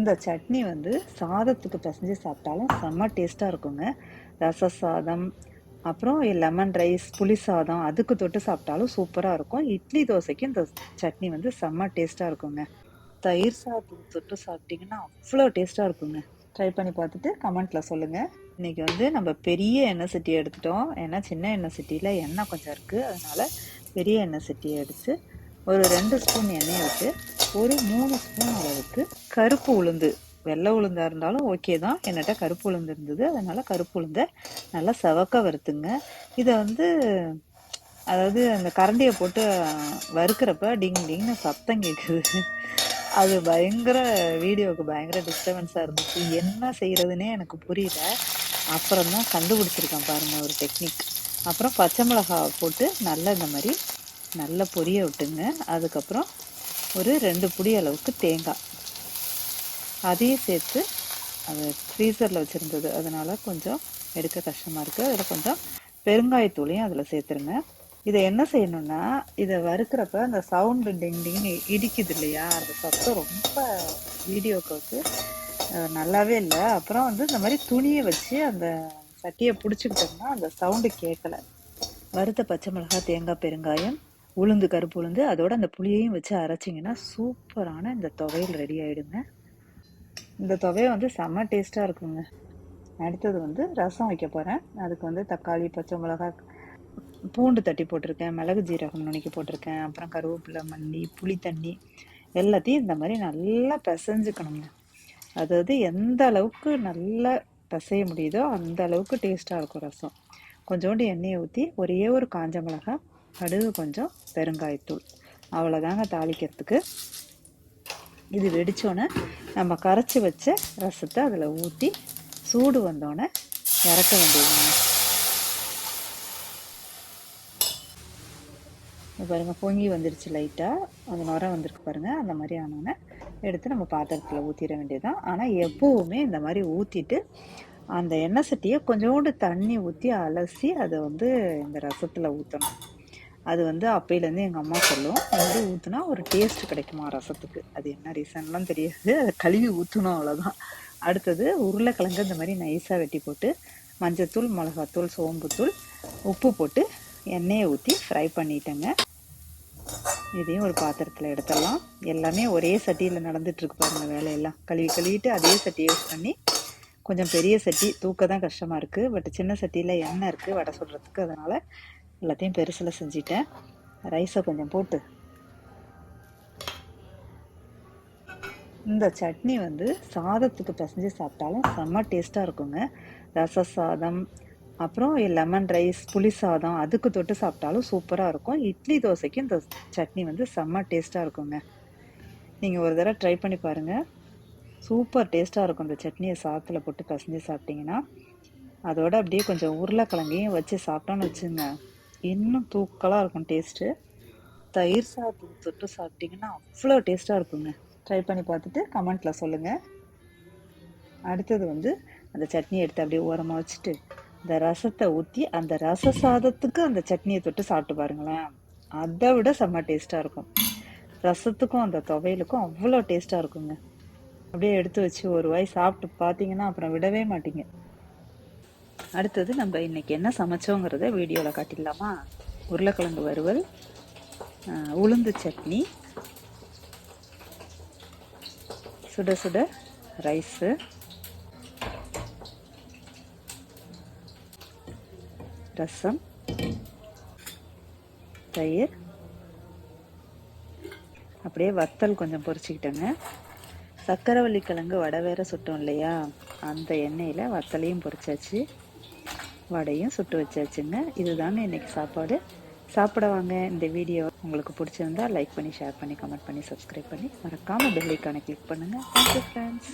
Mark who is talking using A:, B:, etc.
A: இந்த சட்னி வந்து சாதத்துக்கு பிசைஞ்சு சாப்பிட்டாலும் செம்ம டேஸ்ட்டாக இருக்குங்க. ரச சாதம் அப்புறம் லெமன் ரைஸ் புளி சாதம் அதுக்கு தொட்டு சாப்பிட்டாலும் சூப்பராக இருக்கும். இட்லி தோசைக்கு இந்த சட்னி வந்து செம்ம டேஸ்ட்டாக இருக்குங்க. தயிர் சாதத்துக்கு தொட்டு சாப்பிட்டிங்கன்னா அவ்வளோ டேஸ்ட்டாக இருக்குங்க. ட்ரை பண்ணி பார்த்துட்டு கமெண்ட்டில் சொல்லுங்கள் இன்றைக்கி வந்து நம்ம பெரிய எண்ணெய் சட்டி எடுத்துட்டோம். ஏன்னா சின்ன எண்ணெய் சட்டியில் எண்ணெய் கொஞ்சம் இருக்குது அதனால் பெரிய எண்ணெய் சட்டியை எடுத்து ஒரு ரெண்டு ஸ்பூன் எண்ணெயை விட்டு ஒரு மூணு ஸ்பூன் அளவுக்கு கருப்பு உளுந்து. வெள்ளை உளுந்தாக இருந்தாலும் ஓகே தான். என்னட்ட கருப்பு உளுந்து இருந்தது. அதனால் கருப்பு உளுந்தை நல்லா செவக்க வறுத்துங்க. இதை வந்து அதாவது அந்த கரண்டியை போட்டு வறுக்கிறப்ப டிங் டிங்னு சத்தம் கேட்குது அது பயங்கர வீடியோவுக்கு பயங்கர டிஸ்டர்பன்ஸாக இருந்துச்சு. என்ன செய்கிறதுனே எனக்கு புரியல. அப்புறம் தான் கண்டுபிடிச்சிருக்கேன் பாருங்கள் ஒரு டெக்னிக் அப்புறம் பச்சை மிளகாய் போட்டு நல்லா இந்த மாதிரி நல்லா பொரிய விட்டுங்க. அதுக்கப்புறம் ஒரு ரெண்டு புடி அளவுக்கு தேங்காய். அதையும் சேர்த்து அது ஃப்ரீசரில் வச்சுருந்தது. அதனால் கொஞ்சம் எடுக்க கஷ்டமாக இருக்குது அதில் கொஞ்சம் பெருங்காயத்தூளையும் அதில் சேர்த்துருங்க. இதை என்ன செய்யணும்னா இதை வறுக்கிறப்ப அந்த சவுண்டு டிங் இடிக்குது இல்லையா? அந்த சத்தம் ரொம்ப வீடியோக்கு வந்து நல்லாவே இல்லை. அப்புறம் வந்து இந்த மாதிரி துணியை வச்சு அந்த சட்டியை பிடிச்சிக்கிட்டோம்னா அந்த சவுண்டு கேட்கல வறுத்த பச்சை மிளகாய் தேங்காய் பெருங்காயம் உளுந்து கருப்பு உளுந்து அதோட அந்த புளியையும் வச்சு அரைச்சிங்கன்னா சூப்பரான இந்த துவையல் ரெடி ஆகிடுங்க இந்த துவையை வந்து செம்ம டேஸ்ட்டாக இருக்குங்க. அடுத்தது வந்து ரசம் வைக்க போகிறேன் அதுக்கு வந்து தக்காளி பச்சை மிளகாய் பூண்டு தட்டி போட்டிருக்கேன். மிளகு ஜீரகம் நுணுக்கி போட்டிருக்கேன். அப்புறம் கருவேப்பிலை மல்லி புளி தண்ணி எல்லாத்தையும் இந்த மாதிரி நல்லா பிசைஞ்சுக்கணுங்க. அதாவது எந்த அளவுக்கு நல்லா பிசைய முடியுதோ அந்த அளவுக்கு டேஸ்ட்டாக இருக்கும் ரசம். கொஞ்சோண்டு எண்ணெயை ஊற்றி ஒரே ஒரு காஞ்ச மிளகாய் கடுகு கொஞ்சம் பெருங்காயத்தூள். அவ்வளோதாங்க தாளிக்கிறதுக்கு. இது வெடித்தோன்னே நம்ம கரைச்சி வச்ச ரசத்தை அதில் ஊற்றி சூடு வந்தோடனே இறக்க வேண்டியதுங்க. பாருங்கள் பொங்கி வந்துடுச்சு லைட்டாக அந்த நுர வந்திருக்கு பாருங்கள் அந்த மாதிரி ஆனோடனே எடுத்து நம்ம பாத்திரத்தில் ஊற்றிட வேண்டியதுதான். ஆனால் எப்போவுமே இந்த மாதிரி ஊற்றிட்டு அந்த எண்ணெய் சட்டியை கொஞ்சோண்டு தண்ணி ஊற்றி அலசி அதை வந்து இந்த ரசத்தில் ஊற்றணும் அது வந்து அப்பையிலேருந்து எங்கள் அம்மா சொல்லும். வந்து ஊற்றுனா ஒரு டேஸ்ட் கிடைக்குமா ரசத்துக்கு? அது என்ன ரீசன்லாம் தெரியாது. அதை கழுவி ஊற்றணும் அவ்வளோதான் அடுத்தது உருளைக்கிழங்கு இந்த மாதிரி நைஸாக வெட்டி போட்டு மஞ்சத்தூள் மிளகாத்தூள் சோம்புத்தூள் உப்பு போட்டு எண்ணெயை ஊற்றி ஃப்ரை பண்ணிட்டேங்க. இதையும் ஒரு பாத்திரத்தில் எடுத்துடலாம். எல்லாமே ஒரே சட்டியில் நடந்துட்டுருக்கு பாருங்க வேலையெல்லாம். கழுவி கழுவிட்டு அதே சட்டியை யூஸ் பண்ணி கொஞ்சம் பெரிய சட்டி தூக்க தான் கஷ்டமாக இருக்குது பட் சின்ன சட்டியில் எண்ணெய் இருக்குது வடை சுடுறதுக்கு. அதனால் எல்லாத்தையும் பெருசில் செஞ்சிட்டேன். ரைஸை கொஞ்சம் போட்டு. இந்த சட்னி வந்து சாதத்துக்கு பிசைஞ்சு சாப்பிட்டாலும் செம்ம டேஸ்ட்டாக இருக்குங்க. ரச சாதம் அப்புறம் லெமன் ரைஸ் புளி சாதம் அதுக்கு தொட்டு சாப்பிட்டாலும் சூப்பராக இருக்கும். இட்லி தோசைக்கு இந்த சட்னி வந்து செம்ம டேஸ்ட்டாக இருக்குங்க. நீங்கள் ஒரு தடவை ட்ரை பண்ணி பாருங்கள் சூப்பர் டேஸ்ட்டாக இருக்கும் இந்த சட்னியை சாதத்தில் போட்டு பிசைஞ்சு சாப்பிட்டிங்கன்னா. அதோட அப்படியே கொஞ்சம் உருளைக்கிழங்கையும் வச்சு சாப்பிட்டோன்னு வச்சுங்க இன்னும் தூக்கலாக இருக்கும் டேஸ்ட்டு தயிர் சாதத்துக்கு தொட்டு சாப்பிட்டிங்கன்னா அவ்வளோ டேஸ்ட்டாக இருக்குங்க. ட்ரை பண்ணி பார்த்துட்டு கமெண்ட்டில் சொல்லுங்கள் அடுத்தது வந்து அந்த சட்னி எடுத்து அப்படியே ஓரமாக வச்சுட்டு இந்த ரசத்தை ஊற்றி அந்த ரச சாதத்துக்கு அந்த சட்னியை தொட்டு சாப்பிட்டு பாருங்களேன். அதை விட செம்ம டேஸ்ட்டாக இருக்கும். ரசத்துக்கும் அந்த துவையலுக்கும் அவ்வளோ டேஸ்ட்டாக இருக்குங்க. அப்படியே எடுத்து வச்சு ஒரு வாய் சாப்பிட்டு பார்த்தீங்கன்னா அப்புறம் விடவே மாட்டீங்க. அடுத்தது நம்ம இன்றைக்கி என்ன சமைச்சோங்கிறத வீடியோவில் காட்டிடலாமா? உருளைக்கிழங்கு வறுவல் உளுந்து சட்னி சுட சுட ரைஸு ரசம் தயிர். அப்படியே வத்தல் கொஞ்சம் பொரிச்சுக்கிட்டேங்க. சக்கரவள்ளி கிழங்கு வடை வேற சுட்டோம் இல்லையா? அந்த எண்ணெயில் வத்தலையும் பொரிச்சாச்சு. வடையும் சுட்டு வச்சாச்சுங்க. இதுதாங்க இன்றைக்கி சாப்பாடு. சாப்பிட வாங்க இந்த வீடியோ உங்களுக்கு பிடிச்சிருந்தா லைக் பண்ணி ஷேர் பண்ணி கமெண்ட் பண்ணி சப்ஸ்கிரைப் பண்ணி மறக்காமல் பெல்லைக்கான கிளிக் பண்ணுங்கள் தேங்க்யூ ஃப்ரெண்ட்ஸ்